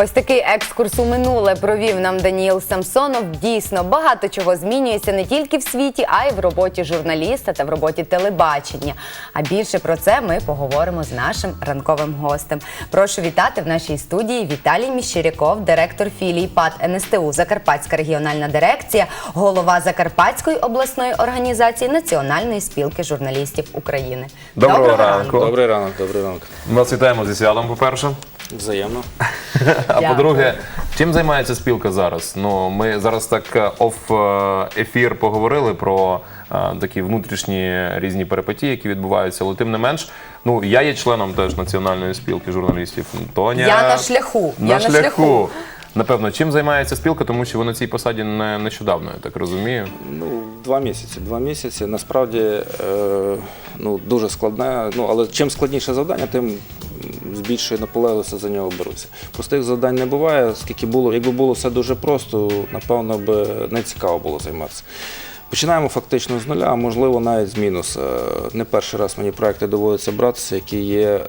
Ось такий екскурс у минуле провів нам Даніїл Самсонов. Дійсно, багато чого змінюється не тільки в світі, а й в роботі журналіста та в роботі телебачення. А більше про це ми поговоримо з нашим ранковим гостем. Прошу вітати в нашій студії Віталій Міщиряков, директор філії ПАД НСТУ Закарпатська регіональна дирекція, голова Закарпатської обласної організації Національної спілки журналістів України. Доброго ранку. Добрий ранок, добрий ранок. Ми вас вітаємо зі святом, по-перше. Взаємно. А Дякую. по-друге, чим займається спілка зараз? Ну, ми зараз так е, оф е, ефір поговорили про е, такі внутрішні різні перипетії, які відбуваються, але тим не менш, ну я є членом теж національної спілки журналістів. Тоня Я на шляху, На я на шляху. Напевно, чим займається спілка, тому що ви на цій посаді не нещодавно, я так розумію. Ну, два місяці. Два місяці. Насправді е, ну, дуже складне. Ну, але чим складніше завдання, тим з більшою наполегливістю за нього беруся. Простих завдань не буває, скільки було, якби було все дуже просто, напевно б не цікаво було займатися. Починаємо фактично з нуля, можливо навіть з мінуса. Не перший раз мені проекти доводиться братися, які є е,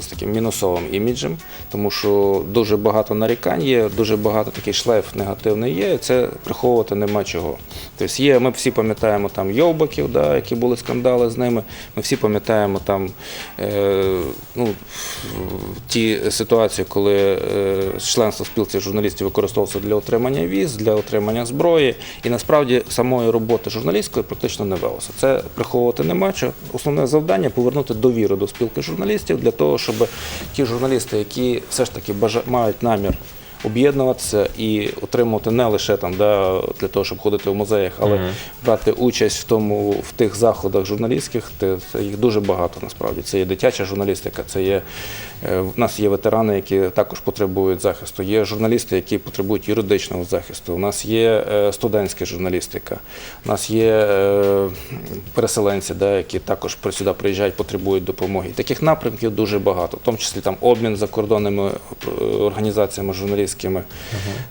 з таким мінусовим іміджем, тому що дуже багато нарікань є, дуже багато такий шлейф негативний є. і Це приховувати нема чого. Тобто є, ми всі пам'ятаємо там йовбаків, да, які були скандали з ними. Ми всі пам'ятаємо там е, ну, ті ситуації, коли е, членство спілці журналістів використовувалося для отримання віз, для отримання зброї. І насправді самої роботи журналістської практично не велося. Це приховувати нема чого. Основне завдання повернути довіру до спілки журналістів для того, щоб ті журналісти, які все ж таки бажа- мають намір. Об'єднуватися і отримувати не лише там да, для того, щоб ходити в музеях, але брати участь в тому в тих заходах журналістських. Це їх дуже багато насправді. Це є дитяча журналістика, це є в нас є ветерани, які також потребують захисту. Є журналісти, які потребують юридичного захисту. У нас є е, студентська журналістика, у нас є е, переселенці, да, які також сюди приїжджають, потребують допомоги. І таких напрямків дуже багато, в тому числі там обмін закордонними е, організаціями журналістськими.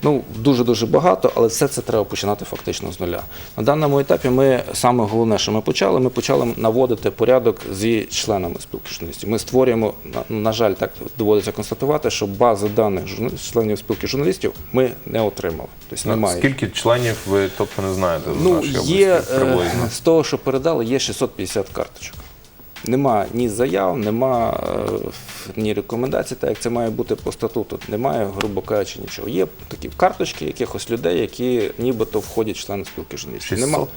Ну дуже дуже багато, але все це треба починати фактично з нуля. На даному етапі ми саме головне, що ми почали, ми почали наводити порядок зі членами спілки журналістів. Ми створюємо на, на жаль, так доводиться констатувати, що бази даних членів спілки журналістів ми не отримали. Тобто немає. Скільки членів ви тобто не знаєте Ну, є е, приблизно? з того, що передали, є 650 карточок. Нема ні заяв, нема е, ні рекомендацій, так як це має бути по статуту. Немає, грубо кажучи, нічого. Є такі карточки якихось людей, які нібито входять в члени спілки журналістів. Нема.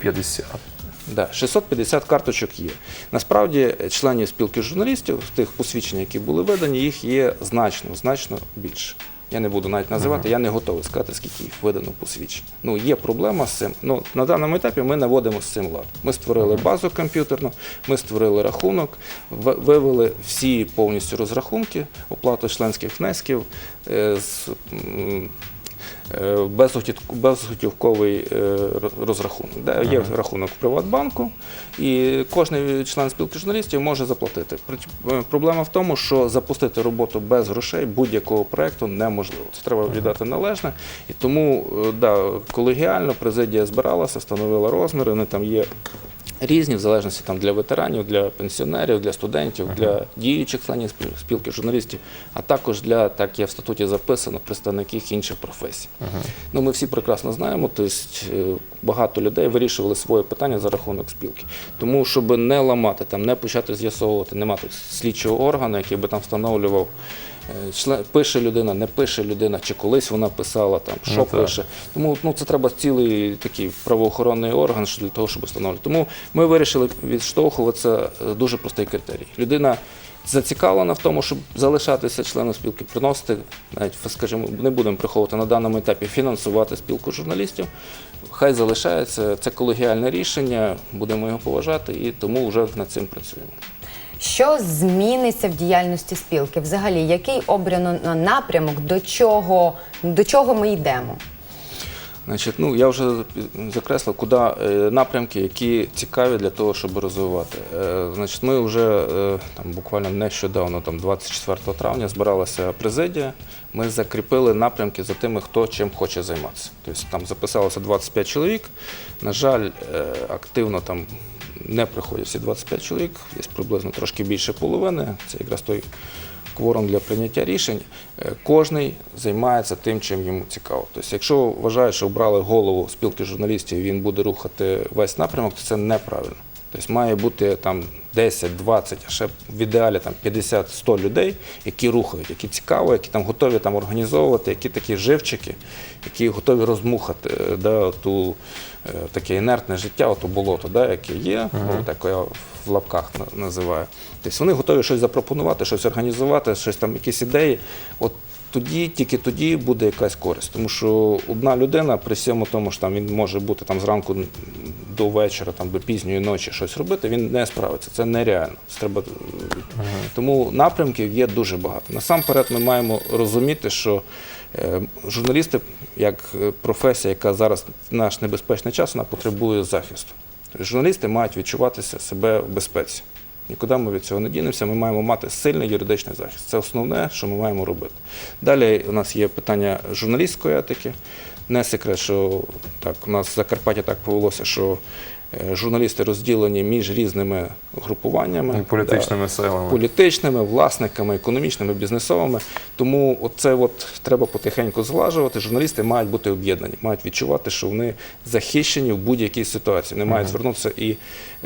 650. Да, 650 карточок є. Насправді, членів спілки журналістів, тих посвідчень, які були видані, їх є значно, значно більше. Я не буду навіть називати, я не готовий сказати, скільки їх видано посвідчень. Ну, є проблема з цим. Ну, на даному етапі ми наводимо з цим лад. Ми створили базу комп'ютерну, ми створили рахунок, вивели всі повністю розрахунки, оплату членських внесків е, з безготівковий е, розрахунок. Де є рахунок в Приватбанку, і кожен член спілки журналістів може заплатити. Е, Проблема в тому, що запустити роботу без грошей будь-якого проєкту неможливо. Це треба віддати належне. І тому е, да, колегіально президія збиралася, встановила розміри, вони там є. Різні в залежності там для ветеранів, для пенсіонерів, для студентів, для діючих членів спіл- спілки журналістів, а також для так є в статуті записано представників інших професій. Ну ми всі прекрасно знаємо, тобто е, багато людей вирішували своє питання за рахунок спілки. Тому щоб не ламати там, не почати з'ясовувати, нема тут слідчого органу, який би там встановлював. Е, пише людина, не пише людина, чи колись вона писала там, що Ну, пише. Тому ну, це треба цілий такий правоохоронний орган для того, щоб встановлювати. Тому ми вирішили відштовхуватися е, дуже простий критерій. Людина зацікавлена в тому, щоб залишатися членом спілки, приносити, навіть скажімо, не будемо приховувати на даному етапі фінансувати спілку журналістів. Хай залишається це колегіальне рішення, будемо його поважати і тому вже над цим працюємо. Що зміниться в діяльності спілки? Взагалі, який обрано напрямок, до чого, до чого ми йдемо? Значить, ну я вже закреслив, куди е, напрямки, які цікаві для того, щоб розвивати. Е, Значить, ми вже е, там буквально нещодавно, там 24 травня, збиралася президія. Ми закріпили напрямки за тими, хто чим хоче займатися. Тобто там записалося 25 чоловік. На жаль, активно там не приходять всі 25 чоловік, десь приблизно трошки більше половини. Це якраз той кворум для прийняття рішень, е, кожний займається тим, чим йому цікаво. Тобто, якщо вважають, що обрали голову спілки журналістів, він буде рухати весь напрямок, то це неправильно. Тобто має бути там 10, 20, а ще в ідеалі там 50, 100 людей, які рухають, які цікаво, які там готові там організовувати, які такі живчики, які готові розмухати е, да, ту, е, таке інертне життя, ото болото, да, яке є, ну, так я в лапках називаю. Тобто вони готові щось запропонувати, щось організувати, щось там, якісь ідеї. От тоді, тільки тоді буде якась користь. Тому що одна людина при всьому тому, що там він може бути там зранку до вечора, там до пізньої ночі щось робити, він не справиться. Це нереально. Це треба... Тому напрямків є дуже багато. Насамперед, ми маємо розуміти, що е, журналісти, як е, професія, яка зараз наш небезпечний час, вона потребує захисту. Тобто журналісти мають відчуватися себе в безпеці. Нікуди ми від цього не дінемося. Ми маємо мати сильний юридичний захист. Це основне, що ми маємо робити. Далі у нас є питання журналістської етики. Не секрет, що так у нас в Закарпатті так повелося, що журналісти розділені між різними групуваннями Політичними силами. політичними, власниками, економічними, бізнесовими. Тому це от треба потихеньку зглажувати. Журналісти мають бути об'єднані, мають відчувати, що вони захищені в будь-якій ситуації. Не мають звернутися. І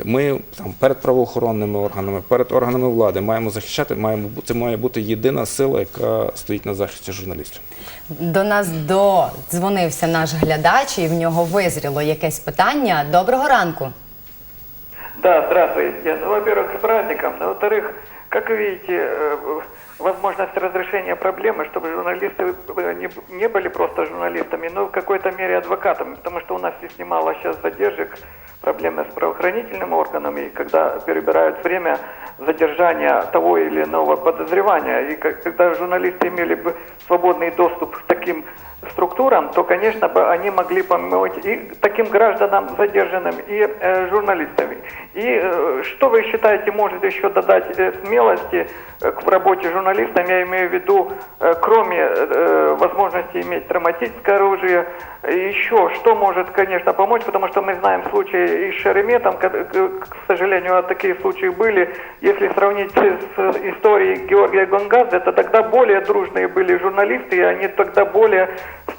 ми там перед правоохоронними органами, перед органами влади маємо захищати. Маємо це має бути єдина сила, яка стоїть на захисті журналістів. До нас додзвонився наш глядач, і в нього визріло якесь питання. Доброго ранку. Да, здравствуйте. Ну, во-первых, с праздником. А Во-вторых, как вы видите, э, возможность разрешения проблемы, чтобы журналисты не, были просто журналистами, но в какой-то мере адвокатами, потому что у нас здесь немало сейчас задержек, проблемы с правоохранительными органами, когда перебирают время задержания того или иного подозревания. И когда журналисты имели бы свободный доступ к таким структурам, то, конечно, бы они могли помочь и таким гражданам задержанным, и э, журналистам. И э, что вы считаете, может еще додать э, смелости э, к работе журналистам, я имею в виду, э, кроме э, возможности иметь травматическое оружие, э, еще что может, конечно, помочь, потому что мы знаем случаи и с Шереметом, к, к- к сожалению, такие случаи были. Если сравнить с историей Георгия Гонгадзе, то тогда более дружные были журналисты, и они тогда более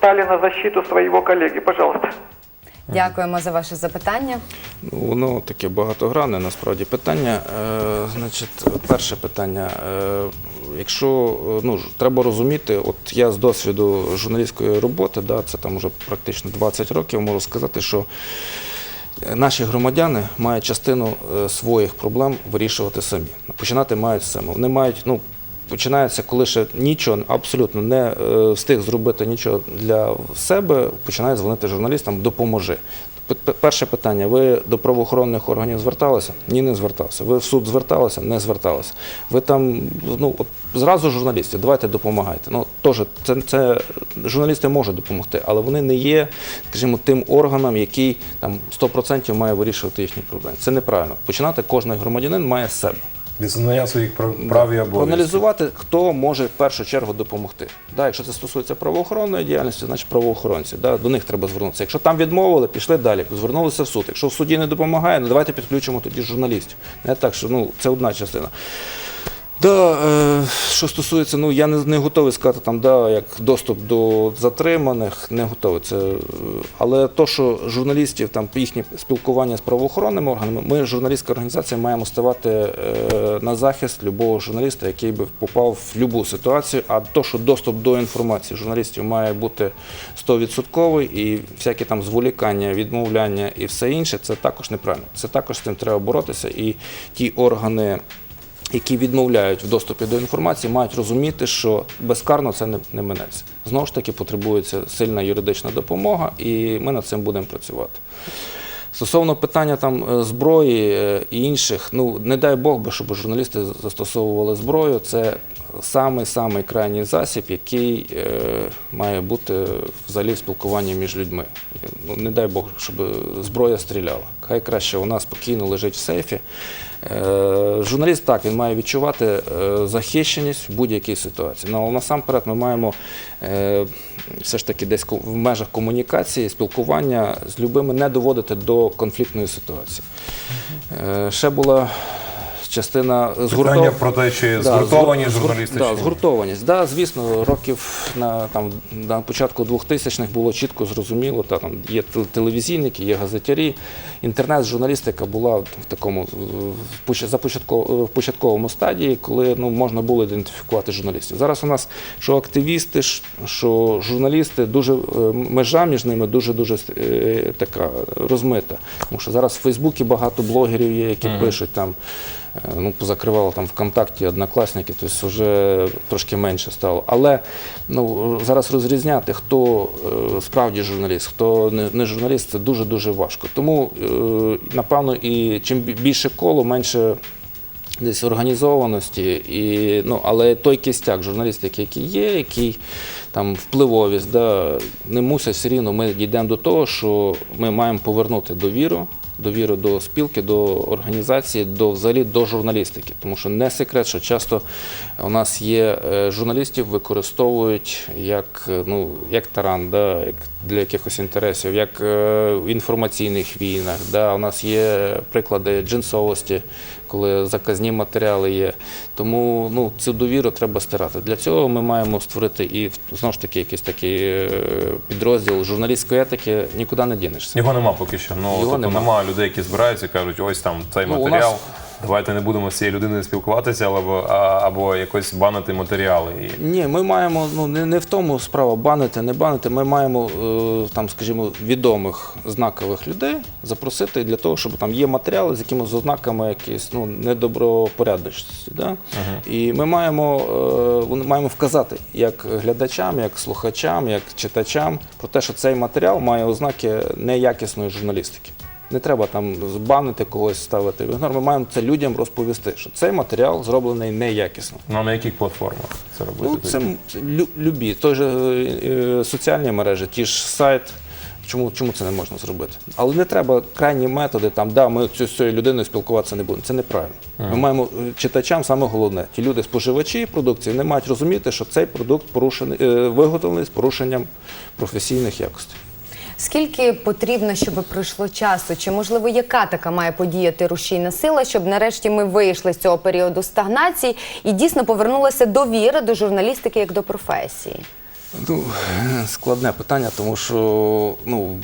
стали на защиту своего коллеги. Пожалуйста. Дякуємо за ваше запитання. Ну, воно таке багатогранне насправді питання. Е, значить, перше питання. Е, якщо е, ну, треба розуміти, от я з досвіду журналістської роботи, да, це там вже практично 20 років, можу сказати, що наші громадяни мають частину своїх проблем вирішувати самі. Починати мають самі. Вони мають, ну, починається, коли ще нічого абсолютно не е, встиг зробити нічого для себе, починають дзвонити журналістам Допоможи. Перше питання: ви до правоохоронних органів зверталися? Ні, не звертався. Ви в суд зверталися? Не зверталися. Ви там ну от зразу журналісти, давайте допомагайте. Ну теж це, це журналісти можуть допомогти, але вони не є, скажімо, тим органом, який там 100% має вирішувати їхні проблеми. Це неправильно. Починати кожен громадянин має з себе. Визнання своїх прав і обов'язків. Проаналізувати, хто може в першу чергу допомогти. Да, якщо це стосується правоохоронної діяльності, значить правоохоронці. Да, до них треба звернутися. Якщо там відмовили, пішли далі, звернулися в суд. Якщо в суді не допомагає, ну давайте підключимо тоді журналістів. Не так, що ну, це одна частина. Да, е, що стосується, ну я не, не готовий сказати там, да, як доступ до затриманих, не готовий. Це, е, але то, що журналістів там їхнє спілкування з правоохоронними органами, ми, журналістська організація, маємо ставати е, на захист любого журналіста, який би попав в будь-яку ситуацію. А то, що доступ до інформації журналістів має бути 100% і всякі там зволікання, відмовляння і все інше, це також неправильно. Це також з цим треба боротися. І ті органи які відмовляють в доступі до інформації, мають розуміти, що безкарно це не, не минеться. Знову ж таки, потребується сильна юридична допомога, і ми над цим будемо працювати. Стосовно питання там е, зброї е, і інших, ну не дай Бог би, щоб журналісти застосовували зброю. Це самий самий крайній засіб, який е, має бути взагалі в спілкуванні між людьми. Ну не дай Бог, щоб зброя стріляла. Хай краще вона спокійно лежить в сейфі. Е, журналіст так він має відчувати е, захищеність в будь-якій ситуації. Ну, але насамперед ми маємо е, все ж таки десь в межах комунікації, спілкування з любими не доводити до конфліктної ситуації. Ще була частина Питання згуртована. про те, чи Да, згуртовані згур- журналісти Да, чи ні? згуртованість. Да, звісно, років на там на початку 2000-х було чітко зрозуміло. Та там є тел- телевізійники, є газетярі. Інтернет-журналістика була в такому в поч- в початковому стадії, коли ну можна було ідентифікувати журналістів. Зараз у нас що активісти, що журналісти, дуже е, межа між ними дуже дуже е, така розмита. Тому що зараз в Фейсбуці багато блогерів є, які пишуть там. Е, Ну, позакривало там ВКонтакті, однокласники, тобто вже трошки менше стало. Але ну, зараз розрізняти, хто е, справді журналіст, хто не, не журналіст, це дуже-дуже важко. Тому, е, напевно, і чим більше коло, менше десь організованості, і, ну, але той кістяк журналістики, який є, який там впливовість, да, не мусить все рівно. Ми дійдемо до того, що ми маємо повернути довіру. Довіру до спілки, до організації, до взагалі до журналістики. Тому що не секрет, що часто у нас є е, журналістів, використовують як, е, ну, як таран, да, як для якихось інтересів, як е, в інформаційних війнах. Да. У нас є приклади джинсовості, коли заказні матеріали є. Тому ну, цю довіру треба стирати. Для цього ми маємо створити і знову ж таки якийсь такий е, підрозділ журналістської етики, нікуди не дінешся. Його нема поки що. Ну, Його тобто нема. нема людей, які збираються і кажуть, ось там цей Ну, у матеріал. нас- Давайте не будемо з цією людиною спілкуватися, або, або якось банити матеріали. І... Ні, ми маємо ну не, не в тому справа банити, не банити. Ми маємо е, там, скажімо, відомих знакових людей запросити для того, щоб там є матеріали з якимись ознаками якісь ну недобропорядності. Да? І ми маємо, е, маємо вказати як глядачам, як слухачам, як читачам про те, що цей матеріал має ознаки неякісної журналістики. Не треба там збанити когось ставити. Ми маємо це людям розповісти, що цей матеріал зроблений неякісно. Ну, а на яких платформах це робити? Ну, це лю- любі, той же е, е, соціальні мережі, ті ж сайт. Чому, чому це не можна зробити? Але не треба крайні методи, там, да, ми цю, з цією людиною спілкуватися не будемо. Це неправильно. Ми маємо е, читачам саме головне. Ті люди, споживачі продукції, вони мають розуміти, що цей продукт порушений, е, виготовлений з порушенням професійних якостей. Скільки потрібно, щоб пройшло часу? Чи можливо яка така має подіяти рушійна сила, щоб нарешті ми вийшли з цього періоду стагнації і дійсно повернулася довіра до журналістики як до професії? Ну, складне питання, тому що ну,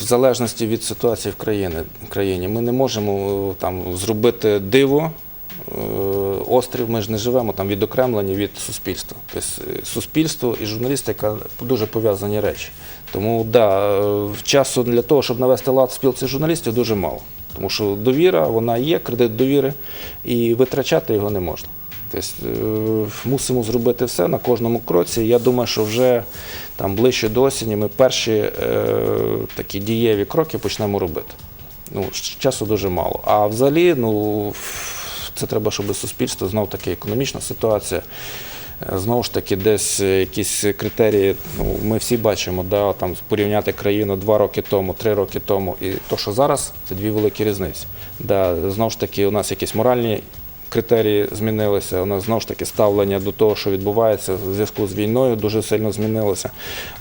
в залежності від ситуації в країні, країні ми не можемо е, там зробити диво. Е, Острів, ми ж не живемо там відокремлені від суспільства. Тобто е, суспільство і журналістика дуже пов'язані речі. Тому да, е, часу для того, щоб навести лад спілці журналістів, дуже мало. Тому що довіра, вона є, кредит довіри, і витрачати його не можна. Тобто мусимо зробити все на кожному кроці. Я думаю, що вже там ближче до осені ми перші е, такі дієві кроки почнемо робити. Ну, часу дуже мало. А взагалі, ну, це треба, щоб суспільство знов таки економічна ситуація. е, Знову ж таки, десь якісь критерії, ну, ми всі бачимо, да, там, порівняти країну два роки тому, три роки тому, і то, що зараз, це дві великі різниці. Да, знову ж таки, у нас якісь моральні критерії змінилися. У нас знову ж таки ставлення до того, що відбувається в зв'язку з війною, дуже сильно змінилося.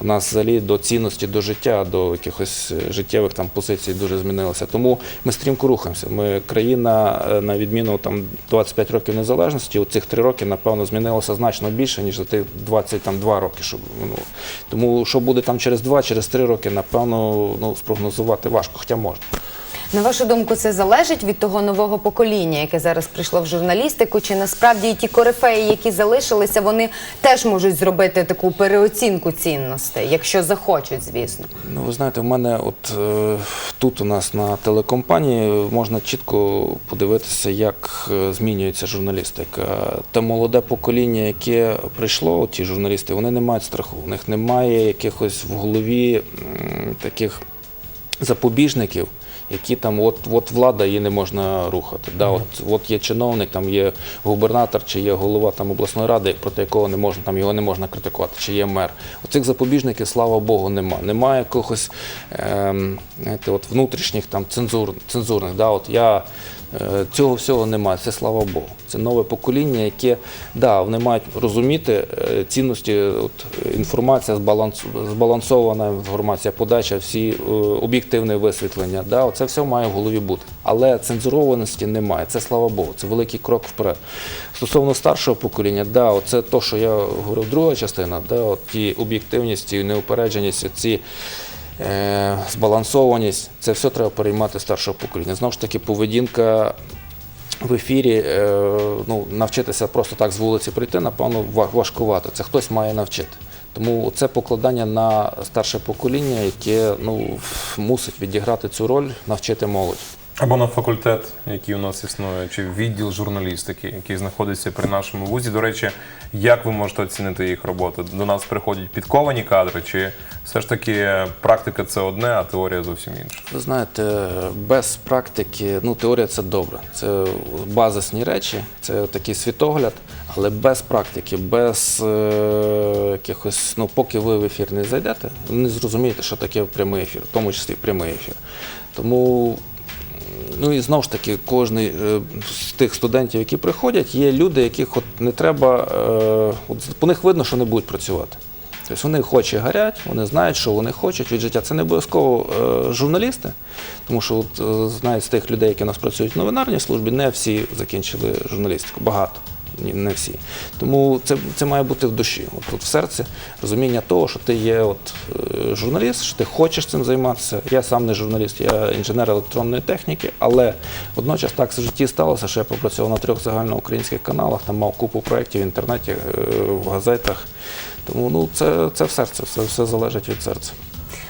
У нас взагалі до цінності до життя, до якихось е, життєвих там позицій дуже змінилося. Тому ми стрімко рухаємося. Ми країна, е, на відміну там 25 років незалежності, у цих три роки, напевно, змінилося значно більше, ніж за тих 22 роки, що минуло. Тому що буде там через два, через три роки, напевно, ну, спрогнозувати важко, хоча можна. На вашу думку, це залежить від того нового покоління, яке зараз прийшло в журналістику? Чи насправді і ті корифеї, які залишилися, вони теж можуть зробити таку переоцінку цінностей, якщо захочуть, звісно? Ну, ви знаєте, в мене от е, тут у нас на телекомпанії можна чітко подивитися, як е, змінюється журналістика. Те молоде покоління, яке прийшло, ті журналісти, вони не мають страху. У них немає якихось в голові таких запобіжників. Які там, от, от влада її не можна рухати. Да, от, от є чиновник, там є губернатор, чи є голова там обласної ради, проти якого не можна, там його не можна критикувати, чи є мер. Оцих запобіжників, слава Богу, нема. Немає якогось ем, знаєте, от внутрішніх там цензур, цензурних. Да, от я Е, Цього всього немає, це слава Богу. Це нове покоління, яке да, вони мають розуміти е, цінності. От, е, інформація, збаланс, збалансована інформація, подача, всі е, об'єктивне висвітлення. Да, оце все має в голові бути. Але цензурованості немає. Це слава Богу, це великий крок вперед. Стосовно старшого покоління, да, оце то, що я говорив, друга частина, да, от ті об'єктивність, неупередженість, ці е, збалансованість, це все треба переймати старшого покоління. Знову ж таки, поведінка в ефірі, е, ну, навчитися просто так з вулиці прийти, напевно, важкувато. Це хтось має навчити. Тому це покладання на старше покоління, яке ну, мусить відіграти цю роль, навчити молодь. Або на факультет, який у нас існує, чи відділ журналістики, який знаходиться при нашому вузі. До речі, як ви можете оцінити їх роботу? До нас приходять підковані кадри, чи все ж таки практика це одне, а теорія зовсім інша? Ви знаєте, без практики, ну теорія це добре. Це базисні речі, це такий світогляд, але без практики, без е, якихось, ну поки ви в ефір не зайдете, не зрозумієте, що таке прямий ефір, в тому числі прямий ефір. Тому Ну і знову ж таки, кожен з тих студентів, які приходять, є люди, яких от не треба, е, от по них видно, що не будуть працювати. Тобто вони хоче гарять, вони знають, що вони хочуть від життя. Це не обов'язково е, журналісти, тому що от, е, знають з тих людей, які у нас працюють в новинарній службі, не всі закінчили журналістику, багато. Не всі. Тому це, це має бути в душі, от, от в серці розуміння того, що ти є от, е, журналіст, що ти хочеш цим займатися. Я сам не журналіст, я інженер електронної техніки, але водночас так в житті сталося, що я попрацював на трьох загальноукраїнських каналах, там мав купу проєктів в інтернеті, е, в газетах. Тому ну, це, це в серці, це все залежить від серця.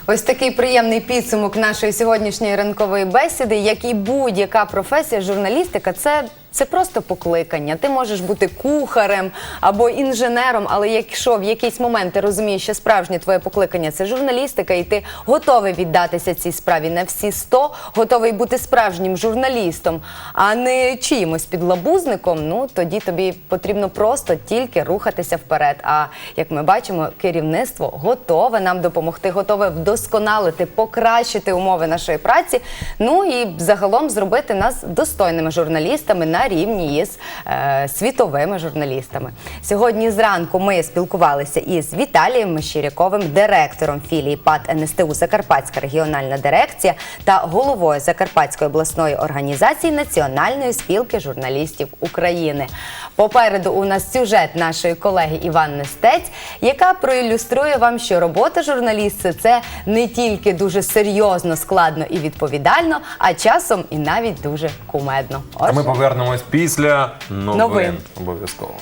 Ось такий приємний підсумок нашої сьогоднішньої ранкової бесіди, як і будь-яка професія, журналістика це. Це просто покликання. Ти можеш бути кухарем або інженером, але якщо в якийсь момент ти розумієш, що справжнє твоє покликання це журналістика, і ти готовий віддатися цій справі на всі 100, готовий бути справжнім журналістом, а не чиїмось підлабузником, ну тоді тобі потрібно просто тільки рухатися вперед. А як ми бачимо, керівництво готове нам допомогти, готове вдосконалити, покращити умови нашої праці. Ну і загалом зробити нас достойними журналістами на рівні із е, світовими журналістами. Сьогодні зранку ми спілкувалися із Віталієм Мещеряковим, директором філії ПАД НСТУ Закарпатська регіональна дирекція та головою Закарпатської обласної організації Національної спілки журналістів України. Попереду у нас сюжет нашої колеги Іван Нестець, яка проілюструє вам, що робота журналіста це не тільки дуже серйозно, складно і відповідально, а часом і навіть дуже кумедно. А ми Отже, повернемось після новин. Новин. Обов'язково.